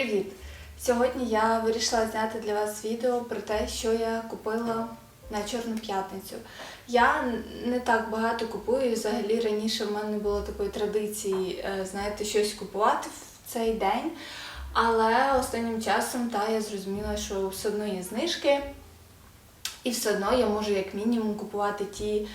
Привіт! Сьогодні я вирішила зняти для вас відео про те, що я купила на Чорну п'ятницю. Я не так багато купую, взагалі раніше в мене не було такої традиції, е, знаєте, щось купувати в цей день. Але останнім часом та я зрозуміла, що все одно є знижки, і все одно я можу як мінімум купувати ті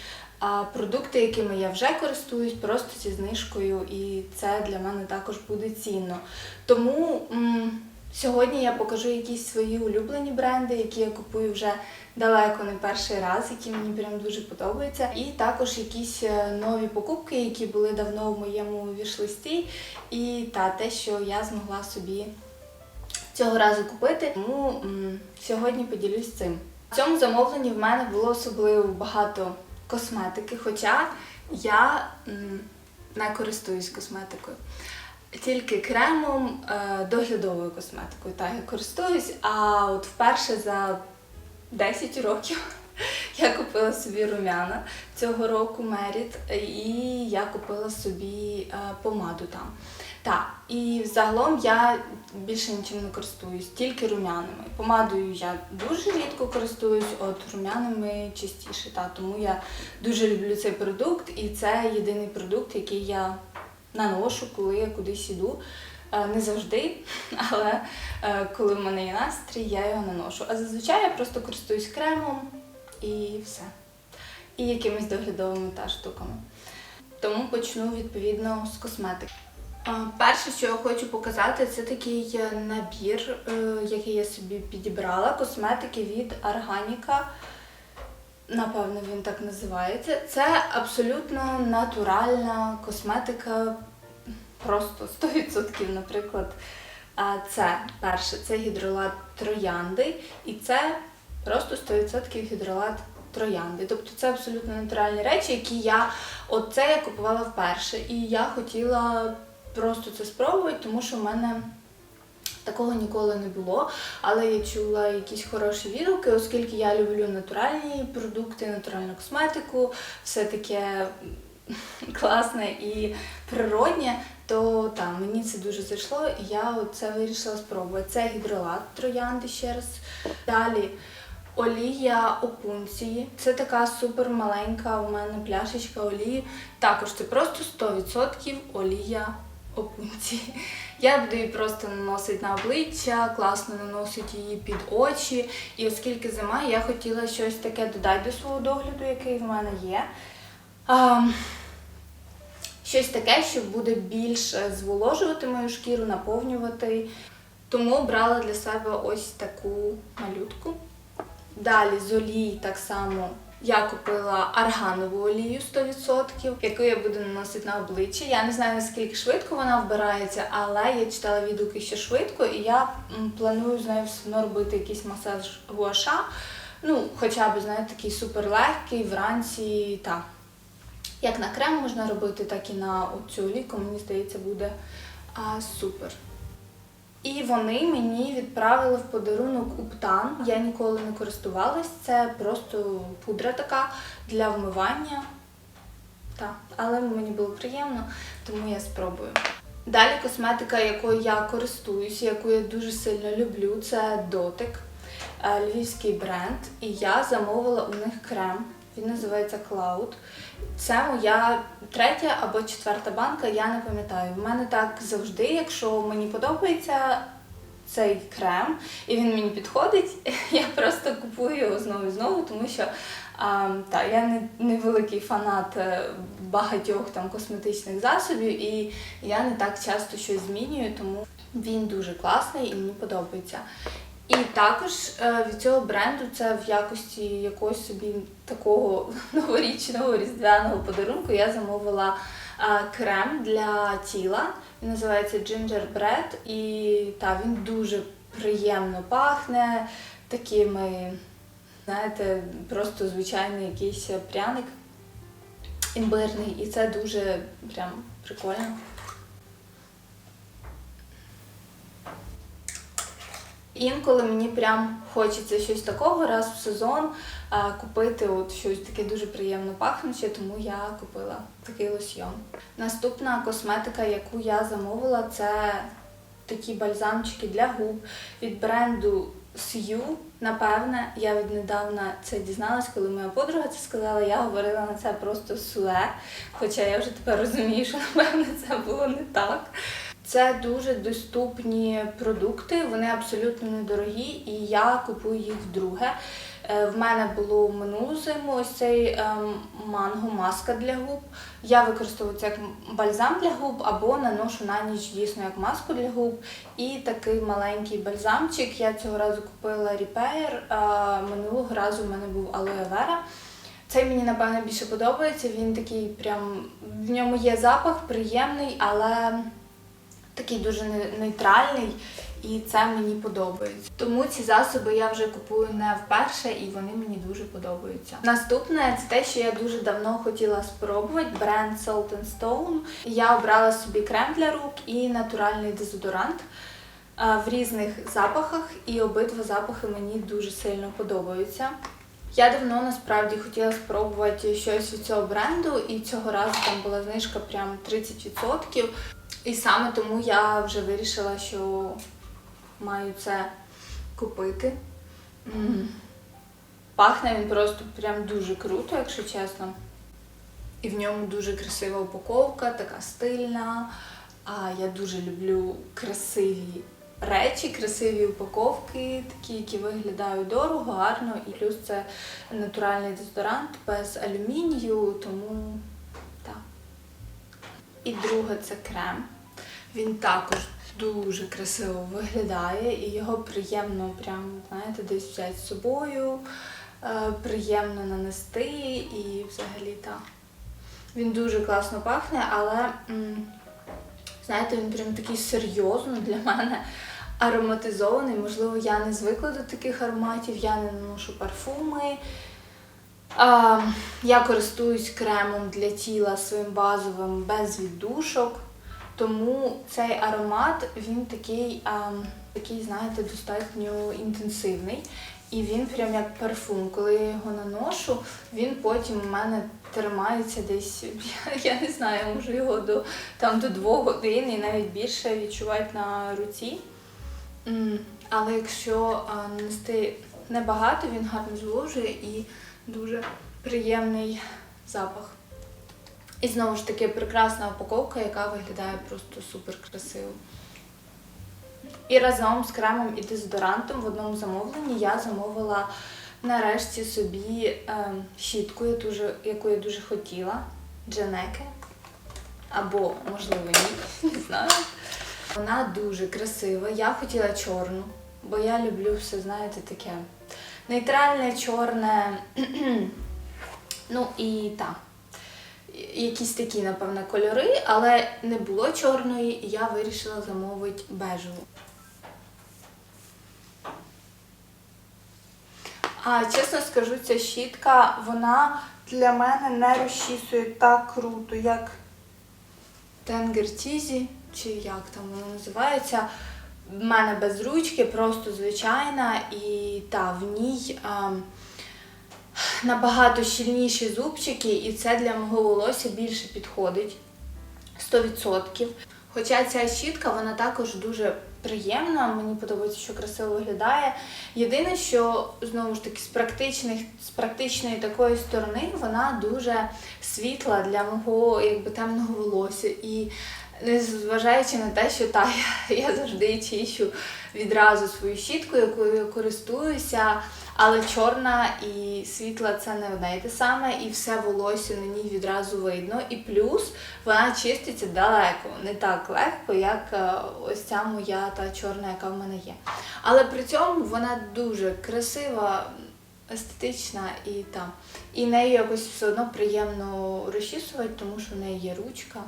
а, продукти, якими я вже користуюсь, просто зі знижкою, і це для мене також буде цінно. Тому м, сьогодні я покажу якісь свої улюблені бренди, які я купую вже далеко не перший раз, які мені прям дуже подобаються. І також якісь е, нові покупки, які були давно в моєму вішлисті, і та те, що я змогла собі цього разу купити. Тому м, сьогодні поділюсь цим. В цьому замовленні в мене було особливо багато косметики, хоча я не користуюсь косметикою. Тільки кремом, е, доглядовою косметикою. Так, я користуюсь, а от вперше за 10 років я купила собі румяна цього року Меріт, і я купила собі е, помаду там. Так, і загалом я більше нічим не користуюсь, тільки румянами. Помадою я дуже рідко користуюсь, от румянами частіше. Та, тому я дуже люблю цей продукт, і це єдиний продукт, який я наношу, коли я кудись іду. Е, Не завжди, але е, коли в мене є настрій, я його наношу. А зазвичай я просто користуюсь кремом і все. І якимись доглядовими та штуками. Тому почну відповідно з косметики. Перше, що я хочу показати, це такий е, набір, е, який я собі підібрала. Косметики від Органіка. Напевно, він так називається. Це абсолютно натуральна косметика, просто 100%, наприклад. Це перше, це гідролат троянди, і це просто 100% гідролат троянди. Тобто це абсолютно натуральні речі, які я оце я купувала вперше. І я хотіла просто це спробувати, тому що в мене такого ніколи не було. Але я чула якісь хороші відгуки, оскільки я люблю натуральні продукти, натуральну косметику, все таке класне і природнє, то там мені це дуже зайшло, і я це вирішила спробувати. Це гідролат троянди ще раз. Далі олія опунції. Це така супер маленька у мене пляшечка олії. Також це просто 100% олія опунції. Я буду її просто наносити на обличчя, класно наносити її під очі. І оскільки зима, я хотіла щось таке додати до свого догляду, який в мене є. А, щось таке, що буде більш е, зволожувати мою шкіру, наповнювати. Тому обрала для себе ось таку малютку. Далі з олії так само я купила арганову олію 100%, яку я буду наносити на обличчя. Я не знаю наскільки швидко вона вбирається, але я читала відгуки, що швидко, і я планую з нею все одно робити якийсь масаж гуаша. Ну, хоча б, знаєте, такий супер легкий вранці. Так. Як на крем можна робити, так і на оцю олійку, мені здається, буде а, супер. І вони мені відправили в подарунок Уптан. Я ніколи не користувалась. Це просто пудра така для вмивання. Так, але мені було приємно, тому я спробую. Далі косметика, якою я користуюся, яку я дуже сильно люблю, це дотик, е, львівський бренд. І я замовила у них крем. Він називається Cloud. Це моя третя або четверта банка, я не пам'ятаю. В мене так завжди, якщо мені подобається цей крем, і він мені підходить, я просто купую його знову і знову, тому що а, та, я не, не великий фанат е, багатьох там косметичних засобів, і я не так часто щось змінюю, тому він дуже класний і мені подобається. І також е, від цього бренду це в якості якогось собі такого новорічного різдвяного подарунку я замовила е, крем для тіла. Він називається Gingerbread. І та, він дуже приємно пахне такими, знаєте, просто звичайний якийсь пряник імбирний. І це дуже прям прикольно. Інколи мені прям хочеться щось такого раз в сезон а, купити от щось таке дуже приємно пахнуче, тому я купила такий лосьйон. Наступна косметика, яку я замовила, це такі бальзамчики для губ від бренду Сью. Напевне, я віднедавна це дізналась, коли моя подруга це сказала, я говорила на це просто суе. Хоча я вже тепер розумію, що напевне це було не так. Це дуже доступні продукти, вони абсолютно недорогі, і я купую їх вдруге. Е, В мене було минулу зиму ось цей ем, манго маска для губ. Я використовую це як бальзам для губ або наношу на ніч дійсно як маску для губ. І такий маленький бальзамчик. Я цього разу купила Repair, минулого разу в мене був Aloe Vera. Цей мені напевно більше подобається. Він такий прям в ньому є запах приємний, але такий дуже нейтральний, і це мені подобається. Тому ці засоби я вже купую не вперше, і вони мені дуже подобаються. Наступне це те, що я дуже давно хотіла спробувати. Бренд Salt and Stone. Я обрала собі крем для рук і натуральний дезодорант. е, В різних запахах, і обидва запахи мені дуже сильно подобаються. Я давно насправді хотіла спробувати щось від цього бренду, і цього разу там була знижка прям 30%. І саме тому я вже вирішила, що маю це купити. М. Пахне він просто прям дуже круто, якщо чесно. І в ньому дуже красива упаковка, така стильна. А я дуже люблю красиві речі, красиві упаковки, такі, які виглядають дорого, гарно. І плюс це натуральний дезодорант без алюмінію, тому так. І друге це крем. Він також дуже красиво виглядає, і його приємно прям, знаєте, десь взяти з собою, е, приємно нанести і взагалі так. Він дуже класно пахне, але знаєте, він прям такий серйозно для мене ароматизований. Можливо, я не звикла до таких ароматів, я не наношу парфуми. Я користуюсь кремом для тіла своїм базовим без віддушок. Тому цей аромат він такий, а, такий, знаєте, достатньо інтенсивний. І він прям як парфум. Коли я його наношу, він потім у мене тримається десь, я, я не знаю, я можу його до, там, до двох годин і навіть більше відчувати на руці. Але якщо нанести небагато, він гарно зволожує і дуже приємний запах. І знову ж таки прекрасна упаковка, яка виглядає просто супер красиво. І разом з кремом і дезодорантом в одному замовленні я замовила нарешті собі ем, щітку, яку я дуже хотіла. Дженеке. Або, можливо, ні, не знаю. Вона дуже красива. Я хотіла чорну, бо я люблю все, знаєте, таке нейтральне, чорне. ну і так. Якісь такі, напевно, кольори, але не було чорної, і я вирішила замовити бежеву. А чесно скажу, ця щітка, вона для мене не розчісує так круто, як Тенгертізі, чи як там вона називається. В мене без ручки, просто звичайна, і та, в ній а, набагато щільніші зубчики, і це для мого волосся більше підходить 100%. Хоча ця щітка, вона також дуже приємна, мені подобається, що красиво виглядає. Єдине, що знову ж таки з практичних, з практичної такої сторони вона дуже світла для мого якби темного волосся. І незважаючи на те, що та, я, я завжди чищу відразу свою щітку, якою я користуюся, але чорна і світла це не одне і те саме, і все волосся на ній відразу видно. І плюс вона чиститься далеко, не так легко, як е, ось ця моя та чорна, яка в мене є. Але при цьому вона дуже красива, естетична і та. І нею якось все одно приємно розчісувати, тому що в неї є ручка.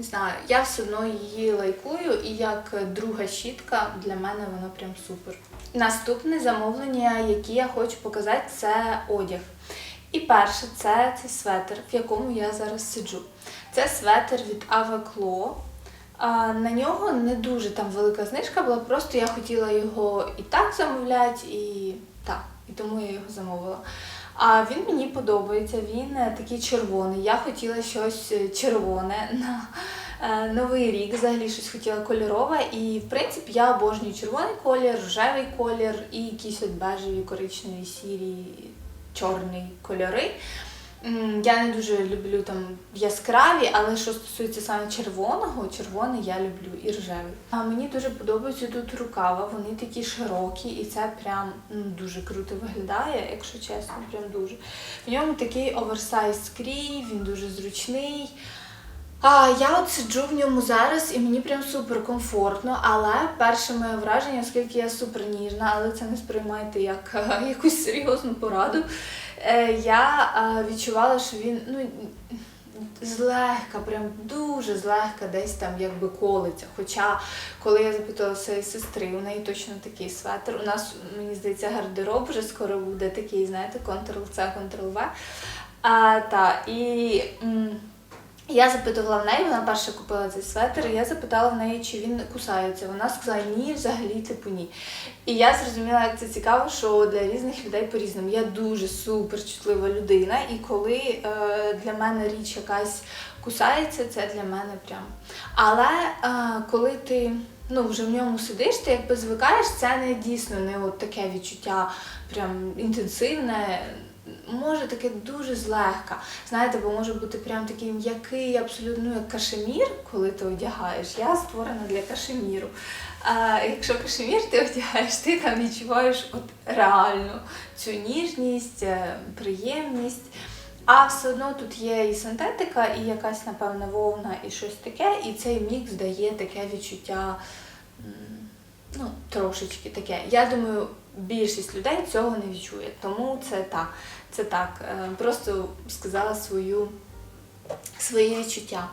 Не знаю, я все одно її лайкую, і як друга щітка для мене вона прям супер. Наступне замовлення, яке я хочу показати, це одяг. І перше, це цей светр, в якому я зараз сиджу. Це светр від Avaclo. А, на нього не дуже там велика знижка була, просто я хотіла його і так замовляти, і так, і тому я його замовила. А він мені подобається, він е, такий червоний. Я хотіла щось е, червоне на Е, Новий рік взагалі щось хотіла кольорове, і в принципі я обожнюю червоний колір, рожевий колір і якісь от бежеві, коричневі, сірі, чорні кольори. Я не дуже люблю там яскраві, але що стосується саме червоного, червоний я люблю і ржевий. А мені дуже подобаються тут рукава, вони такі широкі, і це прям ну, дуже круто виглядає, якщо чесно, прям дуже. В ньому такий оверсайз скрій, він дуже зручний. А, я от сиджу в ньому зараз і мені прям супер комфортно, але перше моє враження, оскільки я супер ніжна, але це не сприймайте як е, якусь серйозну пораду. Е, я е, відчувала, що він ну, злегка, прям дуже злегка десь там якби колиться. Хоча, коли я запитала своєї сестри, у неї точно такий светр. У нас, мені здається, гардероб вже скоро буде такий, знаєте, Ctrl-C, Ctrl-V. А, та, і м, я запитувала в неї, вона перша купила цей светр, і я запитала в неї, чи він кусається. Вона сказала, ні, взагалі, типу ні. І я зрозуміла, як це цікаво, що для різних людей по-різному. Я дуже супер чутлива людина, і коли е, для мене річ якась кусається, це для мене прям. Але е, коли ти ну, вже в ньому сидиш, ти якби звикаєш, це не дійсно не от таке відчуття прям інтенсивне. Може таке дуже злегка. Знаєте, бо може бути прям такий м'який, абсолютно ну, як кашемір, коли ти одягаєш. Я створена для кашеміру. А якщо кашемір ти одягаєш, ти там відчуваєш от реально цю ніжність, е, приємність. А все одно тут є і синтетика, і якась, напевно, вовна, і щось таке, і цей мікс дає таке відчуття, ну, трошечки таке. Я думаю, більшість людей цього не відчує. Тому це так. Це так. е, Просто сказала свою, свої відчуття.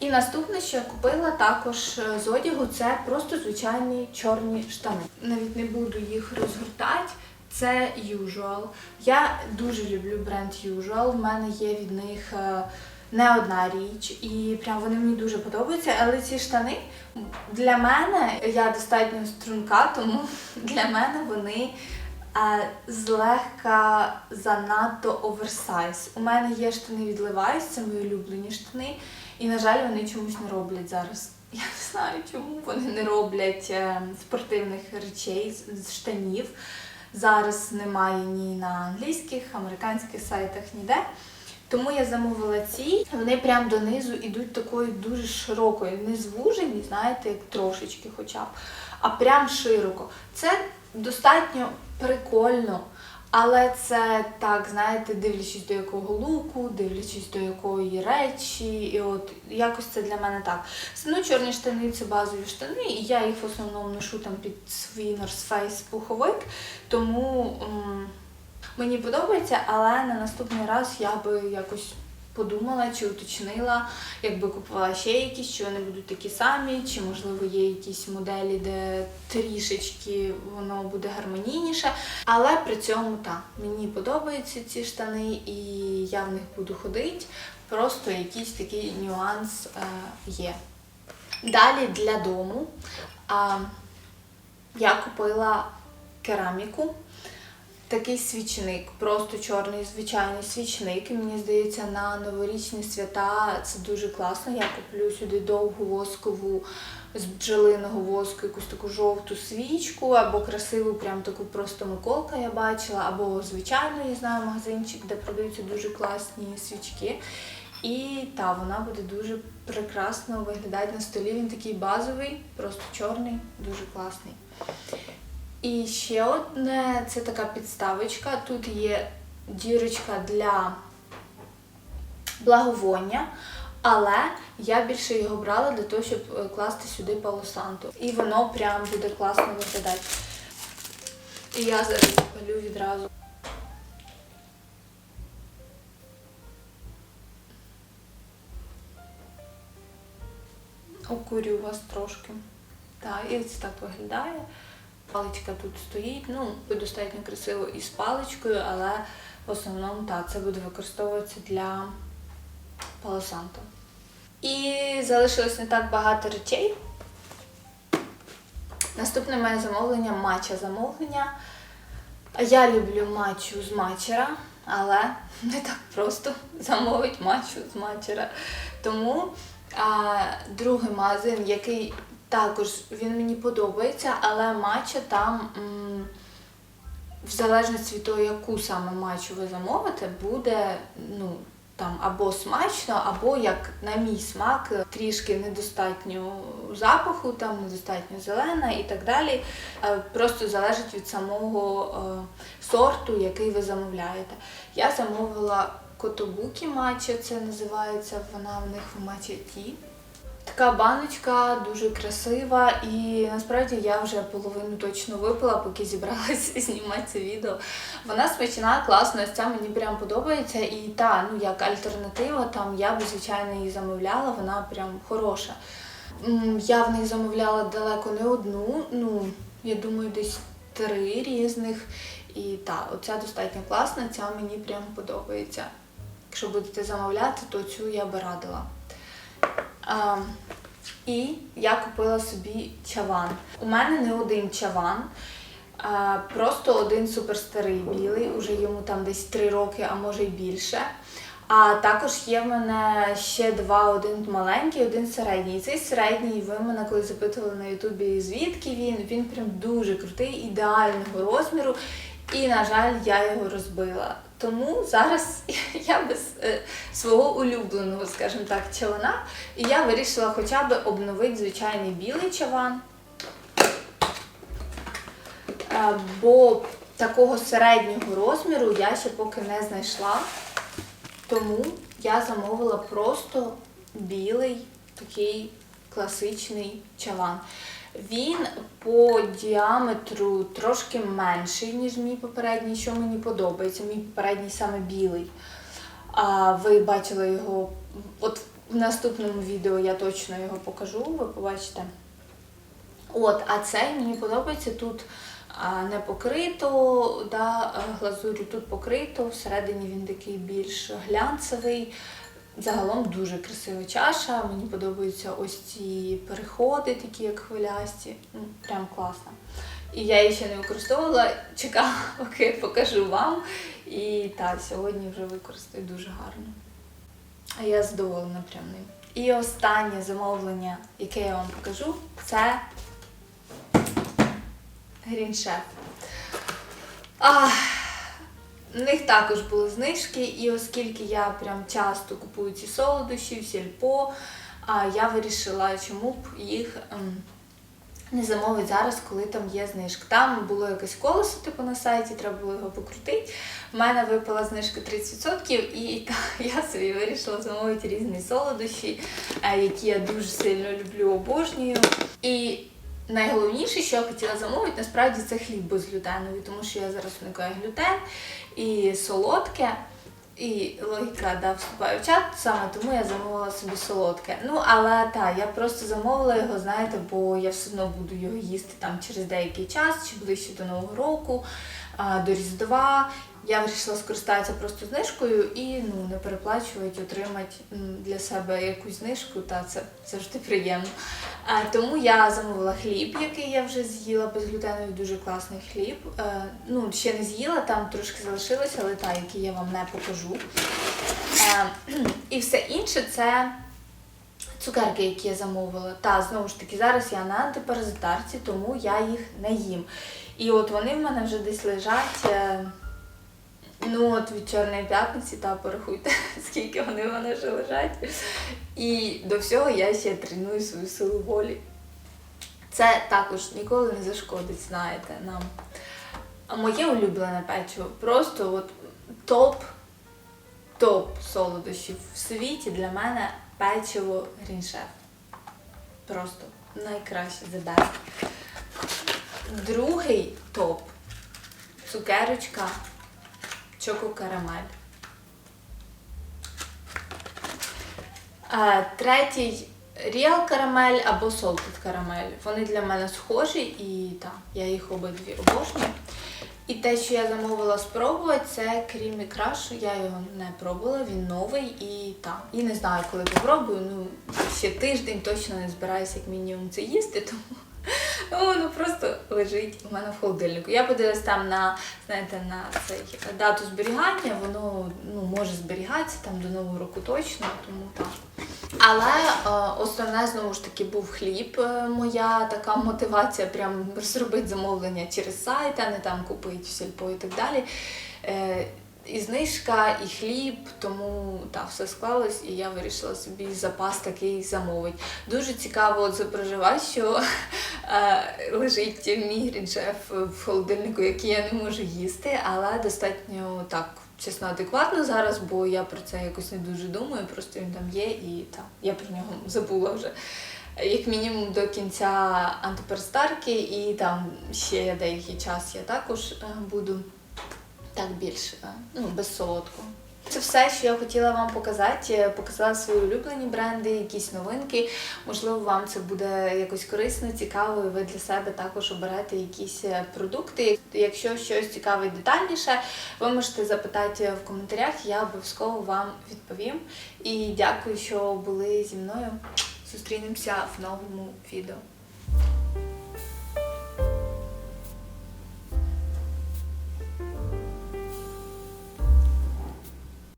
І наступне, що я купила також е, з одягу, це просто звичайні чорні штани. Навіть не буду їх розгортати. Це Usual. Я дуже люблю бренд Usual. В мене є від них е, не одна річ, і прям вони мені дуже подобаються. Але ці штани для мене я достатньо струнка, тому для мене вони злегка занадто оверсайз. У мене є штани від Levi's, це мої улюблені штани, і, на жаль, вони чомусь не роблять зараз. Я не знаю, чому вони не роблять е, спортивних речей з- штанів. Зараз немає ні на англійських, американських сайтах, ніде. Тому я замовила ці. Вони прям донизу йдуть такою дуже широкою, не звужені, знаєте, як трошечки хоча б, а прям широко. Це достатньо прикольно, але це так, знаєте, дивлячись до якого луку, дивлячись до якої речі, і от якось це для мене так. Ну, чорні штани це базові штани, і я їх в основному ношу там під свій North пуховик, тому м, мені подобається, але на наступний раз я би якось подумала чи уточнила, якби купувала ще якісь, чи вони будуть такі самі, чи можливо є якісь моделі, де трішечки воно буде гармонійніше. Але при цьому так, мені подобаються ці штани, і я в них буду ходити. Просто якийсь такий нюанс е, є. Далі для дому а, я купила кераміку. Такий свічник, просто чорний звичайний свічник. І мені здається, на новорічні свята це дуже класно. Я куплю сюди довгу воскову з бджолиного воску, якусь таку жовту свічку, або красиву, прям таку просто Миколка я бачила, або звичайно, я знаю магазинчик, де продаються дуже класні свічки. І та вона буде дуже прекрасно виглядати на столі. Він такий базовий, просто чорний, дуже класний. І ще одне це така підставочка. Тут є дірочка для благовоння, але я більше його брала для того, щоб е, класти сюди палосанту. І воно прям буде класно виглядати. І я зараз запалю відразу. Окурю вас трошки. Так, і це так виглядає. Паличка тут стоїть, ну, достатньо красиво і з паличкою, але в основному так, це буде використовуватися для палосанту. І залишилось не так багато речей. Наступне моє замовлення матча замовлення. Я люблю матчу з матчера, але не так просто замовити матчу з матчера. Тому А, другий магазин, який також він мені подобається, але матча там, в залежності від того, яку саме матчу ви замовите, буде ну, там або смачно, або як на мій смак, трішки недостатньо запаху, там недостатньо зелена і так далі. Е, Просто залежить від самого е, сорту, який ви замовляєте. Я замовила котобукі матча, це називається вона в них в матчаті. Така баночка дуже красива, і насправді я вже половину точно випила, поки зібралася знімати це відео. Вона смачна, класна, ця мені прям подобається. І та, ну як альтернатива, там я б звичайно її замовляла, вона прям хороша. Я в них замовляла далеко не одну, ну я думаю, десь три різних. І та, оця достатньо класна, ця мені прям подобається. Якщо будете замовляти, то цю я би радила. А, і я купила собі чаван. У мене не один чаван, а, просто один суперстарий білий, уже йому там десь 3 роки, а може й більше. А також є в мене ще два: один маленький, один середній. Цей середній, ви мене коли запитували на Ютубі, звідки він, він прям дуже крутий, ідеального розміру. І, на жаль, я його розбила. Тому зараз я без е, свого улюбленого, скажімо так, чавана. І я вирішила хоча б обновити звичайний білий чаван. Бо такого середнього розміру я ще поки не знайшла. Тому я замовила просто білий такий класичний чаван. Він по діаметру трошки менший, ніж мій попередній, що мені подобається. Мій попередній саме білий. А ви бачили його, от в наступному відео я точно його покажу, ви побачите. От, а цей мені подобається тут не покрито, да, глазурю тут покрито, всередині він такий більш глянцевий. Загалом дуже красива чаша. Мені подобаються ось ці переходи, такі як хвилясті. Ну, прям класно. І я її ще не використовувала, чекала, поки покажу вам. І так, сьогодні вже використаю дуже гарно. А я задоволена прям ним. І останнє замовлення, яке я вам покажу, це Green Chef. В них також були знижки, і оскільки я прям часто купую ці солодощі в сільпо, я вирішила, чому б їх ем, не замовити зараз, коли там є знижка. Там було якесь колесо, типу на сайті, треба було його покрутити. В мене випала знижка 30%, і я собі вирішила замовити різні солодощі, е, які я дуже сильно люблю, обожнюю. І найголовніше, що я хотіла замовити, насправді це хліб безглютеновий, тому що я зараз уникаю глютен і солодке. І логіка да, вступає в чат, саме тому я замовила собі солодке. Ну, але так, я просто замовила його, знаєте, бо я все одно буду його їсти там через деякий час, чи ближче до Нового року, до Різдва. Я вирішила скористатися просто знижкою і ну, не переплачувати, отримати для себе якусь знижку, та це завжди приємно. Тому я замовила хліб, який я вже з'їла безглютеновий, дуже класний хліб. Е, ну, ще не з'їла, там трошки залишилося, але та, який я вам не покажу. Е, і все інше це цукерки, які я замовила. Та, знову ж таки, зараз я на антипаразитарці, тому я їх не їм. І от вони в мене вже десь лежать. Ну, от від Чорної п'ятниці, та порахуйте, скільки вони в мене вже лежать. І до всього я ще треную свою силу волі. Це також ніколи не зашкодить, знаєте, нам. А моє улюблене печиво просто от топ, топ солодощів в світі для мене печиво Гріншеф. Просто найкраще the. Другий топ цукерочка Чоко Карамель. А, третій Real Карамель або Salted Карамель. Вони для мене схожі і так, я їх обидві обожнюю. І те, що я замовила спробувати, це Creamy Crush. Я його не пробувала, він новий і так. І не знаю, коли попробую. Ну, ще тиждень точно не збираюся як мінімум це їсти, тому воно просто лежить у мене в холодильнику. Я подивилась там на, знаєте, на цей дату зберігання, воно ну, може зберігатися там до Нового року точно, тому так. Але е, основне знову ж таки був хліб. е, моя така мотивація прям зробити замовлення через сайт, а не там купити сільпо і так далі. Е, і знижка, і хліб, тому так, все склалось, і я вирішила собі запас такий замовити. Дуже цікаво от запроживати, що е, лежить мій гріншеф в холодильнику, який я не можу їсти, але достатньо так. Чесно, адекватно зараз, бо я про це якось не дуже думаю, просто він там є і так, я про нього забула вже. Як мінімум до кінця антиперстарки, і там ще деякий час я також е, буду так більш е, ну, без солодкого. Це все, що я хотіла вам показати. Показала свої улюблені бренди, якісь новинки. Можливо, вам це буде якось корисно, цікаво, і ви для себе також оберете якісь е, продукти. Якщо щось цікаве і детальніше, ви можете запитати в коментарях, я обов'язково вам відповім. І дякую, що були зі мною. Зустрінемося в новому відео.